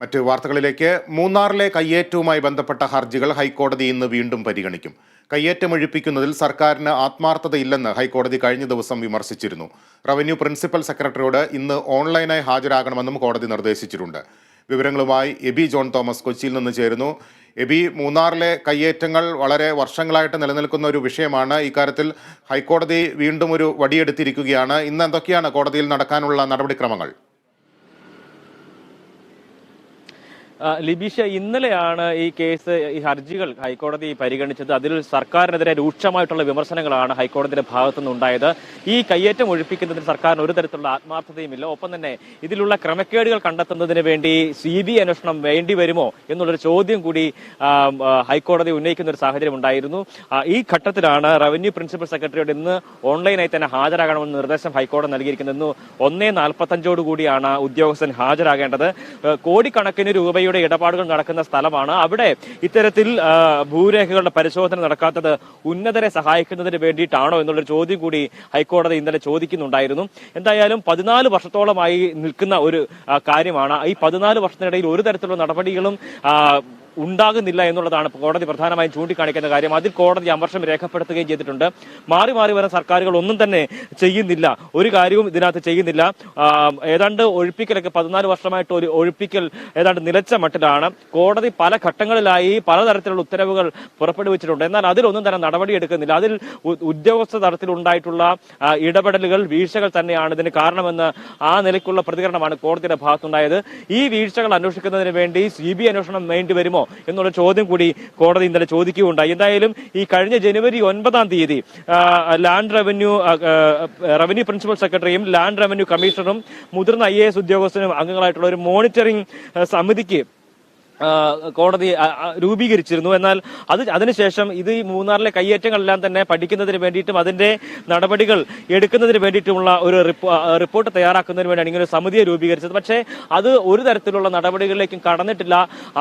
മറ്റ് വാർത്തകളിലേക്ക്. മൂന്നാറിലെ കയ്യേറ്റവുമായി ബന്ധപ്പെട്ട ഹർജികൾ ഹൈക്കോടതി ഇന്ന് വീണ്ടും പരിഗണിക്കും. കയ്യേറ്റം ഒഴിപ്പിക്കുന്നതിൽ സർക്കാരിന് ആത്മാർത്ഥതയില്ലെന്ന് ഹൈക്കോടതി കഴിഞ്ഞ ദിവസം വിമർശിച്ചിരുന്നു. റവന്യൂ പ്രിൻസിപ്പൽ സെക്രട്ടറിയോട് ഇന്ന് ഓൺലൈനായി ഹാജരാകണമെന്നും കോടതി നിർദ്ദേശിച്ചിട്ടുണ്ട്. വിവരങ്ങളുമായി എബി ജോൺ തോമസ് കൊച്ചിയിൽ നിന്ന് ചേരുന്നു. എബി മൂന്നാറിലെ കയ്യേറ്റങ്ങൾ വളരെ വർഷങ്ങളായിട്ട് നിലനിൽക്കുന്ന ഒരു വിഷയമാണ്. ഇക്കാര്യത്തിൽ ഹൈക്കോടതി വീണ്ടും ഒരു വടിയെടുത്തിരിക്കുകയാണ്. ഇന്ന് എന്തൊക്കെയാണ് കോടതിയിൽ നടക്കാനുള്ള നടപടിക്രമങ്ങൾ ആ, ലിബീഷ ഇന്നലെയാണ് ഈ കേസ് ഈ ഹർജികൾ ഹൈക്കോടതി പരിഗണിച്ചത്. അതിൽ സർക്കാരിനെതിരെ രൂക്ഷമായിട്ടുള്ള വിമർശനങ്ങളാണ് ഹൈക്കോടതിയുടെ ഭാഗത്തു നിന്നുണ്ടായത് ഈ കയ്യേറ്റം ഒഴിപ്പിക്കുന്നതിന് സർക്കാരിന് ഒരു തരത്തിലുള്ള ആത്മാർത്ഥതയുമില്ല. ഒപ്പം തന്നെ ഇതിലുള്ള ക്രമക്കേടുകൾ കണ്ടെത്തുന്നതിന് വേണ്ടി സി ബി അന്വേഷണം വേണ്ടി വരുമോ എന്നുള്ളൊരു ചോദ്യം കൂടി ഹൈക്കോടതി ഉന്നയിക്കുന്ന ഒരു സാഹചര്യം ഉണ്ടായിരുന്നു. ഈ ഘട്ടത്തിലാണ് റവന്യൂ പ്രിൻസിപ്പൽ സെക്രട്ടറിയോട് ഇന്ന് ഓൺലൈനായി തന്നെ ഹാജരാകണമെന്ന് നിർദ്ദേശം ഹൈക്കോടതി നൽകിയിരിക്കുന്നത്. ഒന്നേ നാൽപ്പത്തഞ്ചോടുകൂടിയാണ് ഉദ്യോഗസ്ഥൻ ഹാജരാകേണ്ടത്. കോടിക്കണക്കിന് കോടിക്കണക്കിന് രൂപയുടെ ഇടപാടുകൾ നടക്കുന്ന സ്ഥലമാണ്. അവിടെ ഇത്തരത്തിൽ ഭൂരേഖകളുടെ പരിശോധന നടക്കാത്തത് ഉന്നതരെ സഹായിക്കുന്നതിന് വേണ്ടിയിട്ടാണോ എന്നുള്ളൊരു ചോദ്യം കൂടി ഹൈക്കോടതി ഇന്നലെ ചോദിക്കുന്നുണ്ടായിരുന്നു. എന്തായാലും പതിനാല് വർഷത്തോളമായി നിൽക്കുന്ന ഒരു കാര്യമാണ്. ഈ പതിനാല് വർഷത്തിനിടയിൽ ഒരു തരത്തിലുള്ള നടപടികളും ഉണ്ടാകുന്നില്ല എന്നുള്ളതാണ് കോടതി പ്രധാനമായും ചൂണ്ടിക്കാണിക്കുന്ന കാര്യം. അതിൽ കോടതി അമർഷം രേഖപ്പെടുത്തുകയും ചെയ്തിട്ടുണ്ട്. മാറി മാറി വരുന്ന സർക്കാരുകൾ ഒന്നും തന്നെ ചെയ്യുന്നില്ല. ഒരു കാര്യവും ഇതിനകത്ത് ചെയ്യുന്നില്ല. ഏതാണ്ട് ഒഴിപ്പിക്കലൊക്കെ പതിനാല് വർഷമായിട്ട് ഒരു ഒഴിപ്പിക്കൽ ഏതാണ്ട് നിലച്ച മട്ടിലാണ്. കോടതി പല ഘട്ടങ്ങളിലായി പലതരത്തിലുള്ള ഉത്തരവുകൾ പുറപ്പെടുവിച്ചിട്ടുണ്ട്. എന്നാൽ അതിലൊന്നും തന്നെ നടപടി എടുക്കുന്നില്ല അതിൽ ഉദ്യോഗസ്ഥ ആ, ഇടപെടലുകൾ വീഴ്ചകൾ തന്നെയാണ് ഇതിന് കാരണമെന്ന് ആ നിലയ്ക്കുള്ള പ്രതികരണമാണ് കോടതിയുടെ ഭാഗത്തുണ്ടായത്. ഈ വീഴ്ചകൾ അന്വേഷിക്കുന്നതിന് വേണ്ടി സി ബി അന്വേഷണം വേണ്ടി വരുമോ? എന്നുള്ള ചോദ്യം കൂടി കോടതി ഇന്നലെ ചോദിക്കുകയുണ്ടായി. എന്തായാലും ഈ കഴിഞ്ഞ ജനുവരി ഒൻപതാം തീയതി ലാൻഡ് റവന്യൂ റവന്യൂ പ്രിൻസിപ്പൽ സെക്രട്ടറിയും ലാൻഡ് റവന്യൂ കമ്മീഷണറും മുതിർന്ന ഐ ഉദ്യോഗസ്ഥനും അംഗങ്ങളായിട്ടുള്ള ഒരു മോണിറ്ററിംഗ് സമിതിക്ക് കോടതി രൂപീകരിച്ചിരുന്നു. എന്നാൽ അത് അതിനുശേഷം ഇത് ഈ മൂന്നാറിലെ കയ്യേറ്റങ്ങളെല്ലാം തന്നെ പഠിക്കുന്നതിന് വേണ്ടിയിട്ടും അതിന്റെ നടപടികൾ എടുക്കുന്നതിന് വേണ്ടിയിട്ടുമുള്ള ഒരു റിപ്പോർട്ട് തയ്യാറാക്കുന്നതിന് വേണ്ടിയാണ് ഇങ്ങനെ സമിതിയെ രൂപീകരിച്ചത്. പക്ഷേ അത് ഒരു തരത്തിലുള്ള നടപടികളിലേക്കും കടന്നിട്ടില്ല.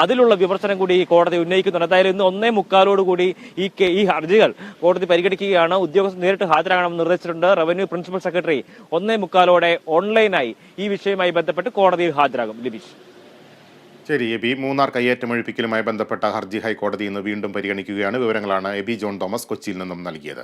അതിലുള്ള വിമർശനം കൂടി ഈ കോടതി ഉന്നയിക്കുന്നുണ്ട്. എന്തായാലും ഇന്ന് ഒന്നേ മുക്കാലോടുകൂടി ഈ ഈ ഹർജികൾ കോടതി പരിഗണിക്കുകയാണ്. ഉദ്യോഗസ്ഥർ നേരിട്ട് ഹാജരാകണമെന്ന് നിർദ്ദേശിച്ചിട്ടുണ്ട്. റവന്യൂ പ്രിൻസിപ്പൽ സെക്രട്ടറി ഒന്നേ മുക്കാലോടെ ഓൺലൈനായി ഈ വിഷയവുമായി ബന്ധപ്പെട്ട് കോടതിയിൽ ഹാജരാകും. ലിബീഷ് ശരി എബി മൂന്നാർ കയ്യേറ്റമൊഴിപ്പിക്കലുമായി ബന്ധപ്പെട്ട ഹർജി ഹൈക്കോടതി ഇന്ന് വീണ്ടും പരിഗണിക്കുകയാണ്. വിവരങ്ങളാണ് എബി ജോൺ തോമസ് കൊച്ചിയിൽ നിന്നും നൽകിയത്.